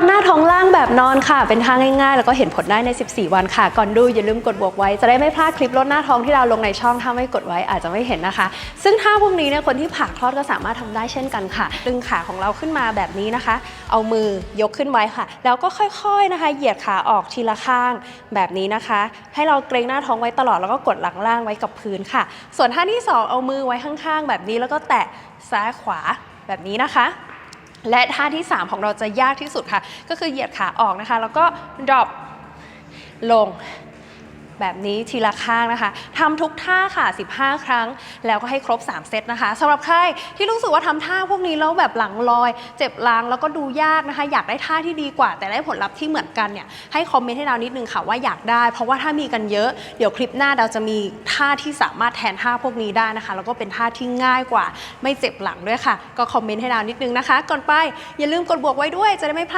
ดหน้าท้องล่างแบบนอนค่ะ เป็นท่าง่ายๆ แล้วก็เห็นผลได้ใน 14 วันค่ะ ก่อนดูอย่าลืมกดบวกไว้ จะได้ไม่พลาดคลิปลดหน้าท้องที่เราลงในช่อง ถ้าไม่กดไว้อาจจะไม่เห็นนะคะ ซึ่งท่าพวกนี้เนี่ยคนที่ผ่าคลอดก็สามารถทำได้เช่นกันค่ะ ดึงขาของเราขึ้นมาแบบนี้นะคะ เอามือยกขึ้นไว้ค่ะ แล้วก็ค่อยๆนะคะ เหยียดขาออกทีละข้างแบบนี้นะคะ ให้เราเกรงหน้าท้องไว้ตลอดแล้วก็กดหลังล่างไว้กับพื้นค่ะ ส่วนท่าที่สองเอามือไว้ข้างๆ แบบนี้แล้วก็แตะซ้ายขวาแบบนี้นะคะ และท่าที่ 3 ของเราจะยากที่สุดค่ะ ก็คือเหยียดขาออกนะคะ แล้วก็ดรอปลง แบบนี้ทีละข้างนะคะทำทุกท่าค่ะ 15 ครั้ง แล้วก็ให้ครบ 3 เซตนะคะสำหรับใครที่รู้สึกว่าทำท่าพวกนี้แล้วแบบหลังลอย เจ็บหลังแล้วก็ดูยากนะคะ อยากได้ท่าที่ดีกว่า แต่ได้ผลลัพธ์ที่เหมือนกันเนี่ยให้คอมเมนต์ให้เรานิดนึงค่ะว่าอยากได้ เพราะว่าถ้ามีกันเยอะเดี๋ยวคลิปหน้าเราจะมีท่าที่สามารถแทนท่าพวกนี้ได้นะคะ แล้วก็เป็นท่าที่ง่ายกว่า ไม่เจ็บหลังด้วยค่ะ ก็คอมเมนต์ให้เรานิดนึงนะคะ ก่อนไปอย่าลืมกดบวกไว้ด้วยจะได้ไม่พลาด